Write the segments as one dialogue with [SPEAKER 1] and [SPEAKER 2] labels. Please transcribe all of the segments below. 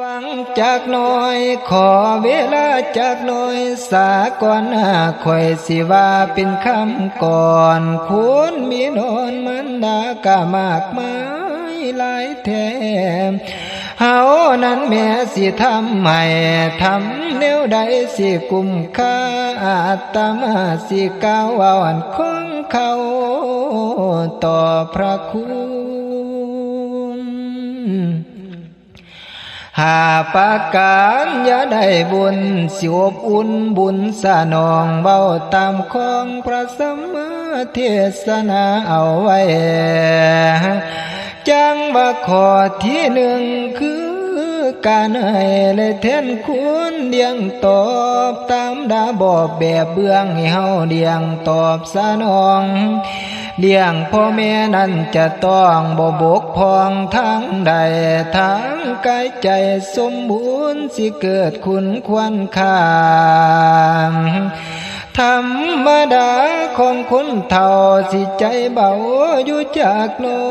[SPEAKER 1] ฟังจากหน่อยขอเวลาจากหน่อยสาก่อนหน้าคอยสิว่าเป็นคำก่อนคุณมีนอนมันดากามากมายหลายแถมเฮานั้นแม่สิทำให้ทำแนวใดสิกุมค่าอาตมาสิก้าวอ่อนของเขาต่อพระคุณ หาปาการอย่าได้บุญสิอบอุ่นบุญสนองเบาตามของพระสมมาเทศนาเอาไว้ จังว่าขอที่หนึ่งคือการให้เลยแทนคุณเดียงตอบตามดาบอบแบบเบื้องให้เฮาเดียงตอบสนอง เลี้ยงพ่อแม่นั้นจะต้องบบกพองทั้งใดทั้งกายใจสมบูรณ์สิเกิดคุณควรค่าธรรมดาของคนเท่าสิใจเบาอยู่จากน้อ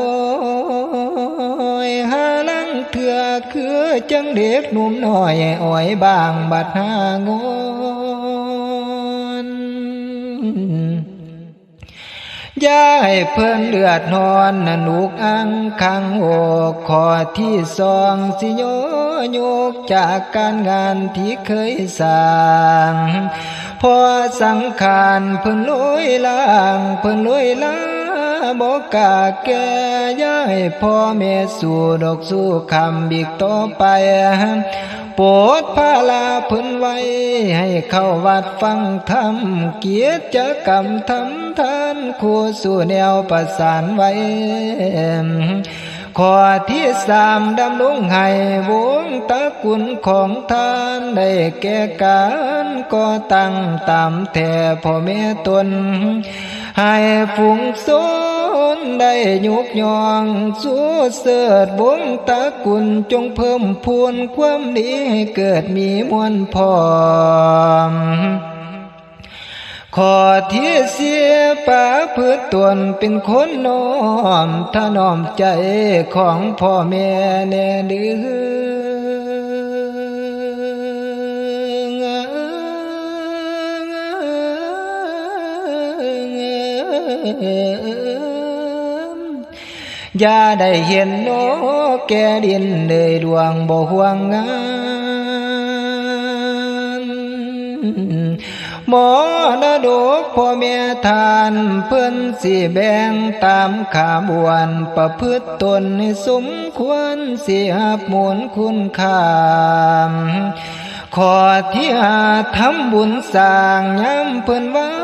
[SPEAKER 1] ยหาลังเถื่อคือจังเด็กหนุ่มน้อยอ่อยบางบัดหางอน ย่าให้เพิ่นเลือดนอนนนุกอังคังโอกขอที่สองสิโยโยกจากการงานที่เคยสร้างพอสังขารเพิ่นลอยล่างเพิ่นลอยล่างบอกกาแก่ย่าให้พ่อแม่สู่ดอกสู่คำบีกต่อไป โปรดพาลาพื้นไว้ ให้เข้าวัดฟังธรรม เกียรติกรรมทำท่านคู่สู่แนวประสานไว้ข้อที่สามดำลงให้วงตระกุลของท่านได้แก่การก่อตั้งตามแท่พ่อแม่ตน ให้ฝูงช นได้ยกยองสู้เสดวงตะกุลจงเพิ่มพูนความดีให้เกิดมีมวลพร้อมขอที่เสียป่าพืชตนเป็นคนน้อมถนอมใจของพ่อแม่แน่ดืออ ย่าได้เห็นโนแก่ดินเลยดวงบ่ห่วงงานหมอนดกพ่อแม่ทานเพื่อนสิแบ่งตามขาบวนประพฤติตนสมควรสิหับหมุนคุณค่าขอที่หาทำบุญสร้างย้ำเพิ่อนว่า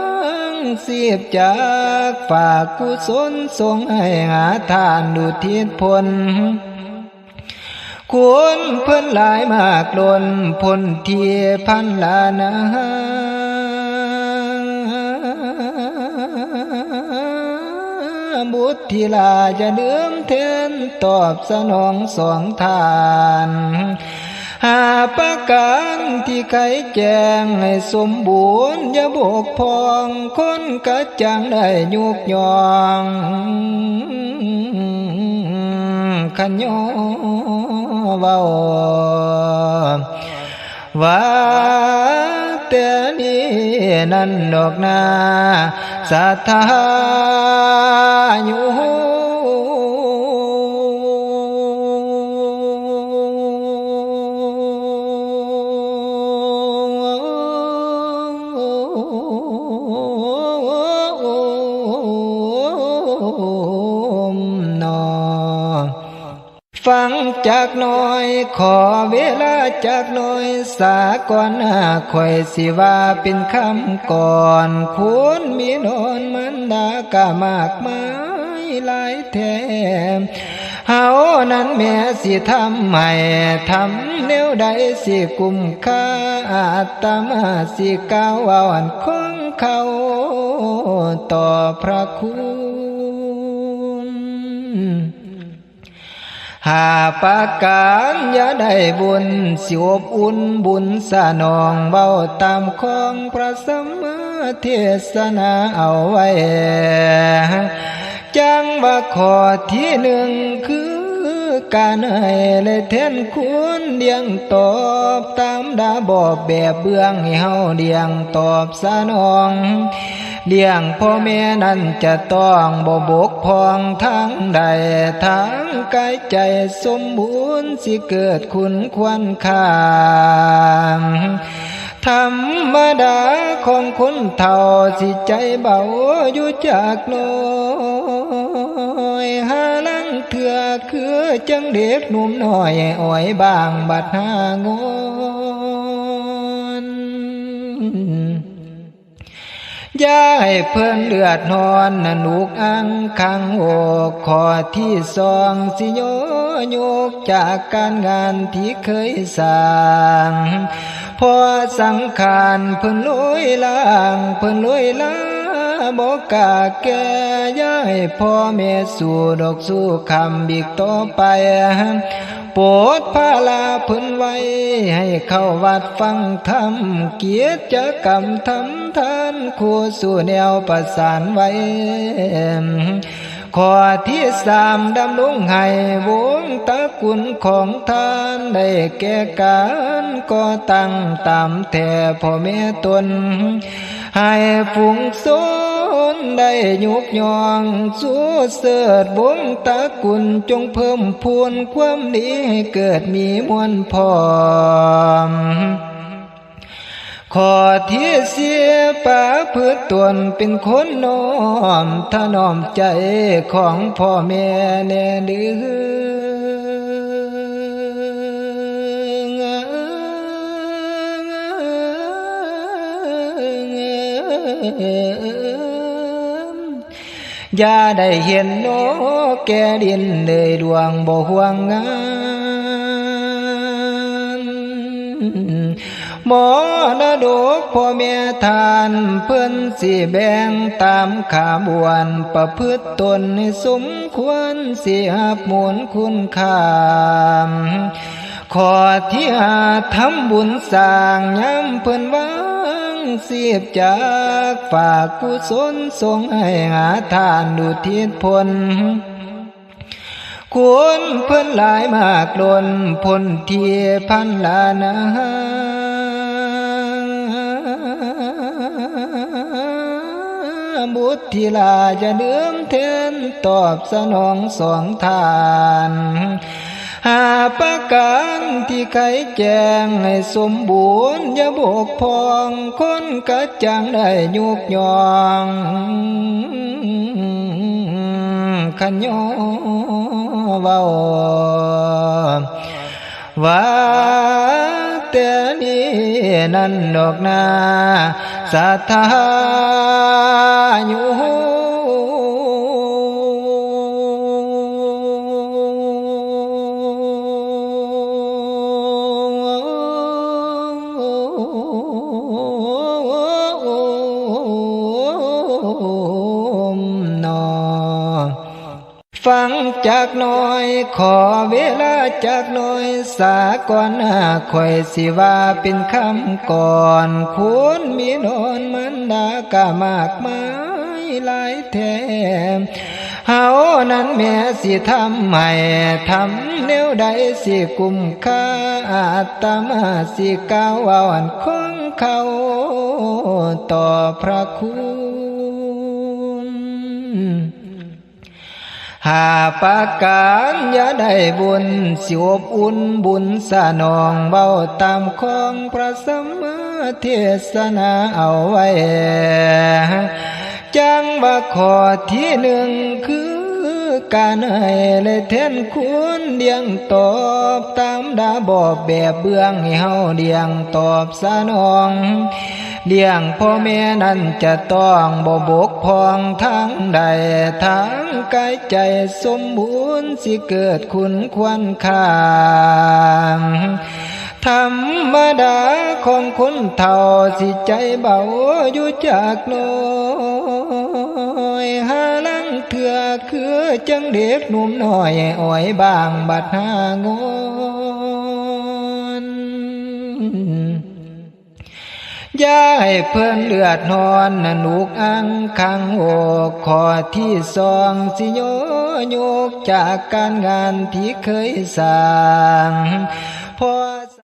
[SPEAKER 1] สียบจากฝากกุศลส่งให้หาทานดุทิศพลควรเพื่อนหลายมากล้นพลเทียพันลานาบุตรทีลาจะเดือมเทนตอบสนองสองทาน หาประการที่ใครแจงให้สมบูรณ์อย่าบกพองคนกระจังได้ยุกยองขันโยเบาว่าแต่นี้นั่นดอกนาสัทธาอยู่ นอฟังจากน่อยขอเวลาจากน่อยสาก่อนหน้าคอยสิว่าเป็นคำก่อนคุณมีนอนมันดากามากมายหลายแถม เฮานั้นแม่สิทำให้ทำแนวใดสิกุมค่าอาตมาสิก้าวอ่อนของเขาต่อพระคุณหาปาการอย่าได้บุญสิอบอุ่นบุญสนองเบาตามของพระสัมมาเทศนาเอาไว้ จังว่าขอที่หนึ่งคือการให้เลยเทนคุณเดียงตอบตามดาบอบแบบเบื้องให้เฮาเดียงตอบสนองเลี้ยงพ่อแม่นั้นจะต้องบ่บกพองทั้งใดทั้งกายใจสมบูรณ์สิเกิดคุณควันค่า ธรรมดาของคนเท่าสิใจเบาอยู่จากน้อยหาลังเถื่อคือจังเด็กหนุ่มน้อยอ่อยบางบัดหางอน ย่าให้เพื่อนเลือดนอนนนุกอังคังโอกขอที่สองสิโยโยกจากการงานที่เคยสร้างพอสังขารเพิ่นลอยล่างเพิ่นลอยล่างบอกกาแก่ย้ายพ่อแม่สู่ดอกสู่คำบีกต่อไปโปรดพาลาเพิ่นไว้ ให้เข้าวัดฟังธรรมเกียรติกรรมทำทานคู่สู่แนวประสานไว้ข้อที่สามดำลงให้วงตระกุลของท่านได้แก่การก่อตั้งตามแต่พ่อแม่ตน ให้ฝูงโซนได้ยุกยองสู้เสดวงตระกุลจงเพิ่มพูนความดีให้เกิดมีมวลพร้อม ขอที่เสียป่าพืชตวนเป็นคนน้อมถนอมใจของพ่อแม่แน่ดื้อย่าได้เห็นโนแกดินเลยดวงบ่ห่วงงาน มอนดกพ่อแม่ทานเพื่อนสิแบ่งตามขาบวนประพฤติตนให้สมควรสิหับมูลคุณค่าขอที่หาทำบุญสร้างย้ำเพิ่อนวางเสียบจากฝากกุศลส่งให้หาทานดุทิศพลควรเพิ่อนหลายมากล้นพลเทียพันลานา บุตรทีลาจะเดือมเทนตอบสนองสองทานหาประการที่ใครแจงให้สมบูรณ์อย่าบกพองคนกระจังได้ยุกยองขันโยเว้าว่าแต่นี้นั่นดอกนา สัทธาอยู่ ฟังจากน้อย ขอเวลาจากน้อย สาก่อนหน้าคอยสิว่าเป็นคำก่อนควรมีนอนมันดากามากมายหลายแถมเฮานั้นแม่สิทำให้ทำแนวใดสิกุมค่าอาตมาสิก้าวอ่อนของเขาต่อพระคุณ หาปากการอย่าได้บุญสิอบอุ่นบุญสนองเบาตามของพระสมมาเทศนาเอาไว้ จังว่าขอที่หนึ่งคือการให้เลยเทนคุณเดียงตอบตามดาบอบแบบเบื้องให้เฮาเดียงตอบสนอง เลี้ยงพ่อแม่นั้นจะต้องบ่บกพองทั้งใดทั้งกายใจสมบูรณ์สิเกิดคุณควันค่าธรรมดาของคนเท่าสิใจเบาอยู่จากน้อยหาลังเถื่อคือจังเด็กหนุ่มน้อยอ่อยบางบัดหางอน ย่าให้เพื่อนเลือดนอนหนุกอังคังโอกขอที่สองสิโยโยกจากการงานที่เคยสร้างพอ